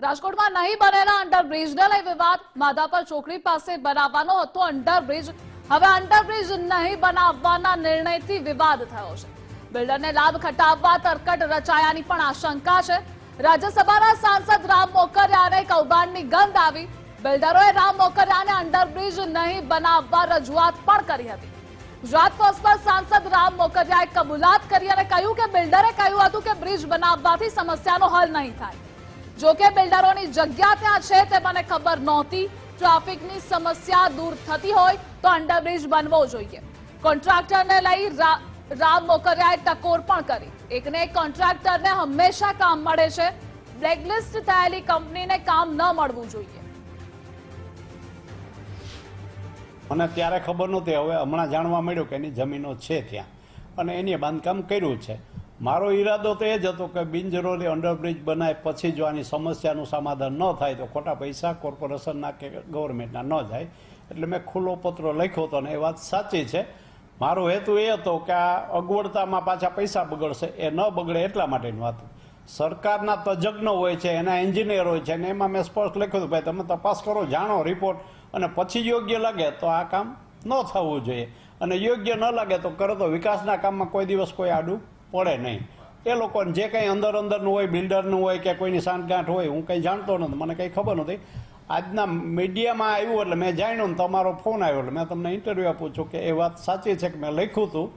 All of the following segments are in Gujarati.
રાજકોટમાં નહીં બનેલા અંડરબ્રિજને લઈ વિવાદ. માધાપર ચોકડી પાસે બનાવવાનો હતો અંડરબ્રિજ. હવે અંડરબ્રિજ નહીં બનાવવાના નિર્ણયથી વિવાદ થયો છે. બિલ્ડરને લાભ ખટાવવા તરકટ રચાયાની પણ આશંકા છે. રાજ્યસભાના સાંસદ રામ મોકરિયાને કૌભાંડની ગંધ આવી. બિલ્ડરોએ રામ મોકરિયાને અંડરબ્રિજ નહીં બનાવવા રજૂઆત પણ કરી હતી. ગુજરાત ફર્સ્ટ પર સાંસદ રામ મોકરિયાએ કબૂલાત કરી અને કહ્યું કે બિલ્ડરે કહ્યું હતું કે બ્રિજ બનાવવાથી સમસ્યાનો હલ નહીં થાય. જો કે બિલ્ડરોની જગ્યા ત્યાં છે તે મને ખબર નહોતી. ટ્રાફિકની સમસ્યા દૂર થતી હોય તો અંડરબ્રિજ બનવો જોઈએ. કોન્ટ્રાક્ટરને લઈ રામ મોકરિયાએ ટકોર પણ કરી. એકને એક કોન્ટ્રાક્ટરને હંમેશા કામ મળે છે. બ્લેકલિસ્ટ થયેલી કંપનીને કામ ન મળવું જોઈએ. મને ત્યારે ખબર નહોતી. હવે હમણાં જાણવા મળ્યું કે એની જમીનો છે ત્યાં. અને એની બાંધકામ કર્યું છે. મારો ઈરાદો તો એ જ હતો કે બિનજરૂરી અંડરબ્રિજ બનાય, પછી જો આની સમસ્યાનું સમાધાન ન થાય તો ખોટા પૈસા કોર્પોરેશનના કે ગવર્મેન્ટના ન જાય. એટલે મેં ખુલ્લો પત્ર લખ્યો હતો ને એ વાત સાચી છે. મારો હેતુ એ હતો કે આ અગવડતામાં પાછા પૈસા બગડશે. એ ન બગડે એટલા માટેની વાત. સરકારના તજજ્ઞ હોય છે, એના એન્જિનિયર હોય છે, અને એમાં મેં સ્પષ્ટ લખ્યું હતું, ભાઈ, તમે તપાસ કરો, જાણો રિપોર્ટ, અને પછી યોગ્ય લાગે તો આ કામ ન થવું જોઈએ. અને યોગ્ય ન લાગે તો કરો તો વિકાસના કામમાં કોઈ દિવસ કોઈ આડું પડે નહીં. એ લોકોને જે કંઈ અંદર અંદરનું હોય, બિલ્ડરનું હોય કે કોઈની સાંઠગાંઠ હોય, હું કંઈ જાણતો નથી, મને કંઈ ખબર નથી. આજના મીડિયામાં આવ્યું એટલે મેં જાણ્યું ને તમારો ફોન આવ્યો એટલે મેં તમને ઇન્ટરવ્યૂ આપું છું કે એ વાત સાચી છે કે મેં લખ્યું હતું.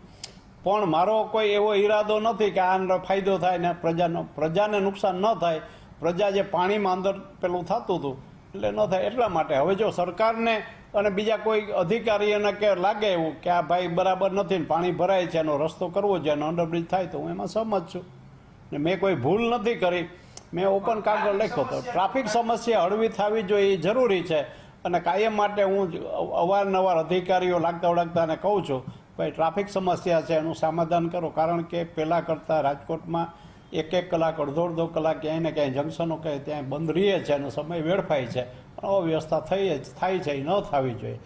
પણ મારો કોઈ એવો ઈરાદો નથી કે આનો ફાયદો થાય ને પ્રજાનો, પ્રજાને નુકસાન ન થાય. પ્રજા જે પાણીમાં અંદર પેલું થતું હતું, એટલે ન થાય. એટલા માટે હવે જો સરકારને અને બીજા કોઈ અધિકારીઓને કે લાગે એવું કે આ ભાઈ બરાબર નથી ને પાણી ભરાય છે એનો રસ્તો કરવો છે એનો અંડરબ્રિજ થાય તો હું એમાં સહમત છું. ને મેં કોઈ ભૂલ નથી કરી. મેં ઓપન કાગળ લખ્યો હતો ટ્રાફિક સમસ્યા હળવી થવી જોઈએ એ જરૂરી છે. અને કાયમ માટે હું અવારનવાર અધિકારીઓ લાગતા ઓળખતાને કહું છું, ભાઈ, ટ્રાફિક સમસ્યા છે, એનું સમાધાન કરો. કારણ કે પહેલાં કરતાં રાજકોટમાં એક એક કલાક, અડધો અડધો કલાક ક્યાંય ને ક્યાંય જંકશનો કહે ત્યાં બંધ રહીએ છે અને સમય વેડફાય છે. અવ્યવસ્થા થઈ જ થાય છે ન થવી જોઈએ.